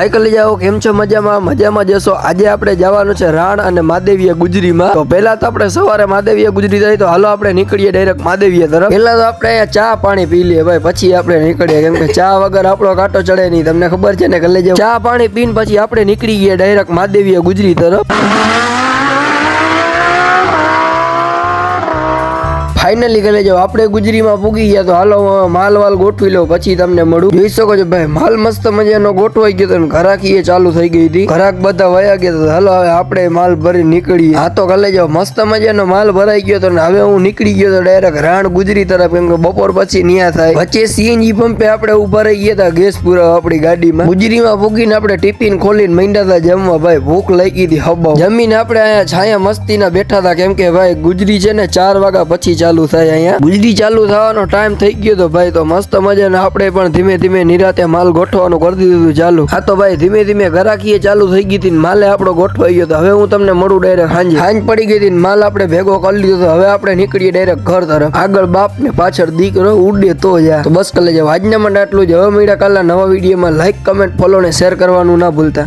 High કલી જાઓ, કેમ છો મજામાં? મજામાં જશો. આજે આપણે જવાનું છે રાણ અને માદેવીય ગુજરીમાં. તો પહેલા તો આપણે સવારે માદેવીય ગુજરી જાય તો હાલો આપણે નીકળીએ ડાયરેક્ટ માદેવીય તરફ. પહેલા તો આપણે ચા પાણી પી લઈએ ભાઈ, પછી આપણે નીકળીએ. કેમ કે ચા વગર આપણો કાંટો ચડે નહીં. તમને ખબર છે ને કલે જાઓ ચા પાણી પીને પછી આપણે નીકળી ગયા ડાયરેક્ટ માદેવીય ગુજરી તરફ. ફાઇનલી કરે જો આપણે ગુજરીમાં પૂગી ગયા તો હાલો માલ વાલ ગોઠવી લો, પછી તમને મળું. જોઈ શકો છો ભાઈ, માલ મસ્ત મજાનો ગોઠવાઈ ગયો હતો ઘરાકી એ ચાલુ થઈ ગઈ હતી. ઘરાક બધા વયા ગયા હતા હાલો, હવે આપણે માલ ભરી નીકળીએ. આ તો કાલે જો મસ્ત મજાનો માલ ભરાઈ ગયો તો ને હવે હું નીકળી ગયો તો ડાયરેક્ટ રાણ ગુજરી તરફ, કેમ કે બપોર પછી ન્યા થાય. વચ્ચે સીએનજી પંપે આપણે ઊભા રહી ગયા હતા ગેસ પૂરા આપણી ગાડીમાં. ગુજરીમાં પૂગીને આપણે ટિફિન ખોલીને મીંડા હતા જમવા. ભાઈ, ભૂખ લાગી હતી હબાવ. જમીને આપણે અહીંયા છાયા મસ્તીના બેઠા હતા. કેમ કે ભાઈ, ગુજરી છે ને ચાર વાગ્યા પછી ચાલુ થાય અહીંયા? ગુજરી ચાલુ થવાનો ટાઈમ થઈ ગયો તો ભાઈ તો મસ્ત મજાના. આપણે પણ ધીમે ધીમે નિરાતે માલ ગોઠવાનું કરી દીધું ચાલુ. હા તો ભાઈ ધીમે ધીમે ગરાકીએ ચાલુ થઈ ગઈ હતી ને માલે આપણો ગોઠવાઈ ગયો તો હવે હું તમને મળું ડાયરેક્ટ હાંજ હાંજ પડી ગઈ હતી માલ આપણે ભેગો કરી લીધો તો હવે આપણે નીકળીએ ડાયરેક્ટ ઘર તરફ. આગળ બાપ ને પાછળ દીકરો ઉડે તો જા. તો બસ કલે જાવ આજના માટે આટલું જ. હવે મળ્યા કાલના નવા વિડીયોમાં. લાઈક કમેન્ટ ફોલો ને શેર કરવાનું ના ભૂલતા.